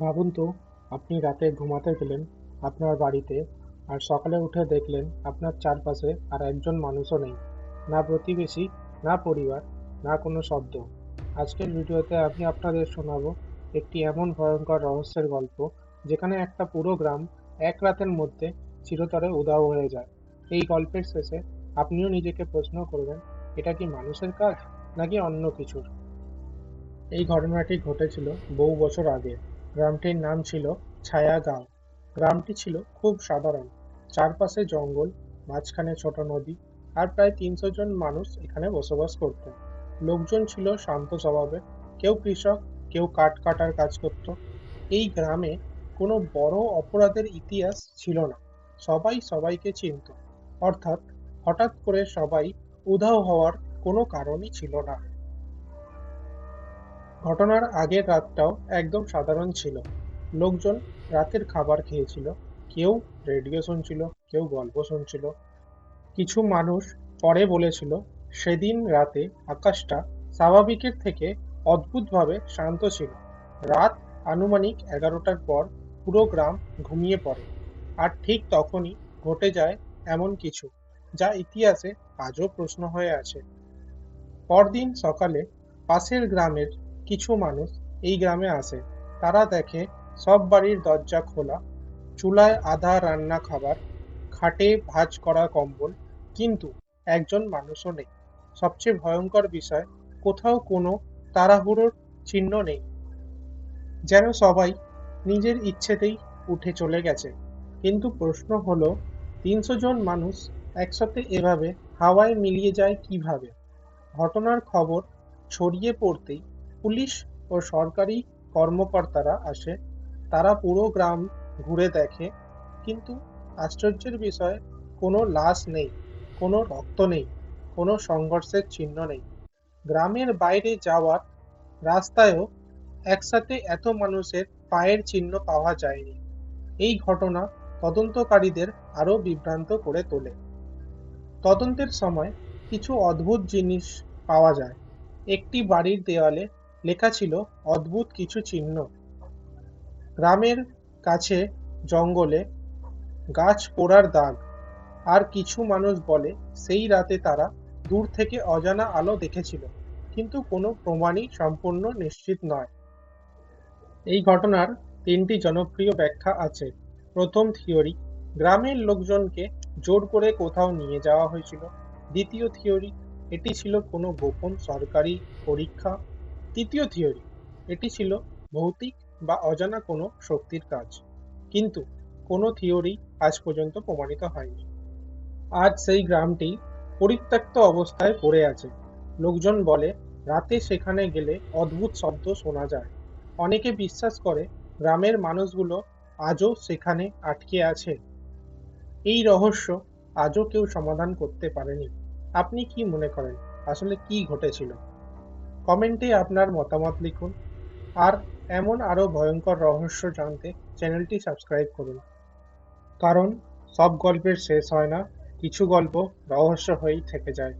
ভাবুন তো, আপনি রাতে ঘুমাতে গেলেন আপনার বাড়িতে আর সকালে উঠে দেখলেন আপনার চারপাশে আর একজন মানুষও নেই। না প্রতিবেশী, না পরিবার, না কোনো শব্দ। আজকের ভিডিওতে আমি আপনাদের শোনাবো একটি এমন ভয়ঙ্কর রহস্যের গল্প, যেখানে একটা পুরো গ্রাম এক রাতের মধ্যে চিরতরে উধাও হয়ে যায়। এই গল্পের শেষে আপনিও নিজেকে প্রশ্ন করবেন, এটা কি মানুষের কাজ নাকি অন্য কিছুর? এই ঘটনাটি ঘটেছিল বহু বছর আগে। গ্রামটির নাম ছিল ছায়াগাঁও। গ্রামটি ছিল খুব সাধারণ। চারপাশে জঙ্গল, মাঝখানে ছোট নদী আর প্রায় তিনশো জন মানুষ এখানে বসবাস করত। লোকজন ছিল শান্ত স্বভাবের কেউ কৃষক, কেউ কাঠ কাটার কাজ করত। এই গ্রামে কোনো বড় অপরাধের ইতিহাস ছিল না। সবাই সবাইকে চিনত। অর্থাৎ হঠাৎ করে সবাই উধাও হওয়ার কোনো কারণই ছিল না। ঘটনার আগের রাতটাও একদম সাধারণ ছিল। লোকজন রাতের খাবার খেয়েছিল, কেউ রেডিও শুনছিল, কেউ গল্প শুনছিল। কিছু মানুষ পরে বলেছিল, সেদিন রাতে আকাশটা স্বাভাবিকের থেকে অদ্ভুতভাবে শান্ত ছিল। রাত আনুমানিক এগারোটার পর পুরো গ্রাম ঘুমিয়ে পড়ে। আর ঠিক তখনই ঘটে যায় এমন কিছু, যা ইতিহাসে আজও প্রশ্ন হয়ে আছে। পরদিন সকালে পাশের গ্রামের কিছু মানুষ এই গ্রামে আসে। তারা দেখে, সব বাড়ির দরজা খোলা, চুলায় আধা রান্না খাবার, খাটে ভাঁজ করা কম্বল, কিন্তু একজন মানুষও নেই। সবচেয়ে ভয়ঙ্কর বিষয়, কোথাও কোনো তাড়াহুড়োর চিহ্ন নেই। যেন সবাই নিজের ইচ্ছেতেই উঠে চলে গেছে। কিন্তু প্রশ্ন হলো, তিনশো জন মানুষ একসাথে এভাবে হাওয়ায় মিলিয়ে যায় কীভাবে? ঘটনার খবর ছড়িয়ে পড়তেই পুলিশ ও সরকারি কর্মকর্তারা আসে। তারা পুরো গ্রাম ঘুরে দেখে, কিন্তু আশ্চর্যের বিষয়, কোনো লাশ নেই, কোনো রক্ত নেই, কোনো সংঘর্ষের চিহ্ন নেই। গ্রামের বাইরে যাওয়ার রাস্তায়ও একসাথে এত মানুষের পায়ের চিহ্ন পাওয়া যায়নি। এই ঘটনা তদন্তকারীদের আরও বিভ্রান্ত করে তোলে। তদন্তের সময় কিছু অদ্ভুত জিনিস পাওয়া যায়। একটি বাড়ির দেওয়ালে লেখা ছিল অদ্ভুত কিছু চিহ্ন। গ্রামের কাছে জঙ্গলে গাছ পোড়ার দাগ। আর কিছু মানুষ বলে, সেই রাতে তারা দূর থেকে অজানা আলো দেখেছিল, কিন্তু কোনো প্রমাণই সম্পূর্ণ নিশ্চিত নয়। এই ঘটনার তিনটি জনপ্রিয় ব্যাখ্যা আছে। প্রথম থিওরি, গ্রামের লোকজনকে জোর করে কোথাও নিয়ে যাওয়া হয়েছিল। দ্বিতীয় থিওরি, এটি ছিল কোনো গোপন সরকারি পরীক্ষা তৃতীয় থিওরি, এটি ছিল ভৌতিক বা অজানা কোনো শক্তির কাজ। কিন্তু কোনো থিওরি আজ পর্যন্ত প্রমাণিত হয়নি। আজ সেই গ্রামটি পরিত্যক্ত অবস্থায় পড়ে আছে। লোকজন বলে, রাতে সেখানে গেলে অদ্ভুত শব্দ শোনা যায়। অনেকে বিশ্বাস করে, গ্রামের মানুষগুলো আজও সেখানে আটকে আছে। এই রহস্য আজও কেউ সমাধান করতে পারেনি। আপনি কি মনে করেন, আসলে কি ঘটেছিল? কমেন্টে আপনার মতামত লিখুন। আর এমন আরও ভয়ঙ্কর রহস্য জানতে চ্যানেলটি সাবস্ক্রাইব করুন। কারণ সব গল্পের শেষ হয় না, কিছু গল্প রহস্য হয়েই থেকে যায়।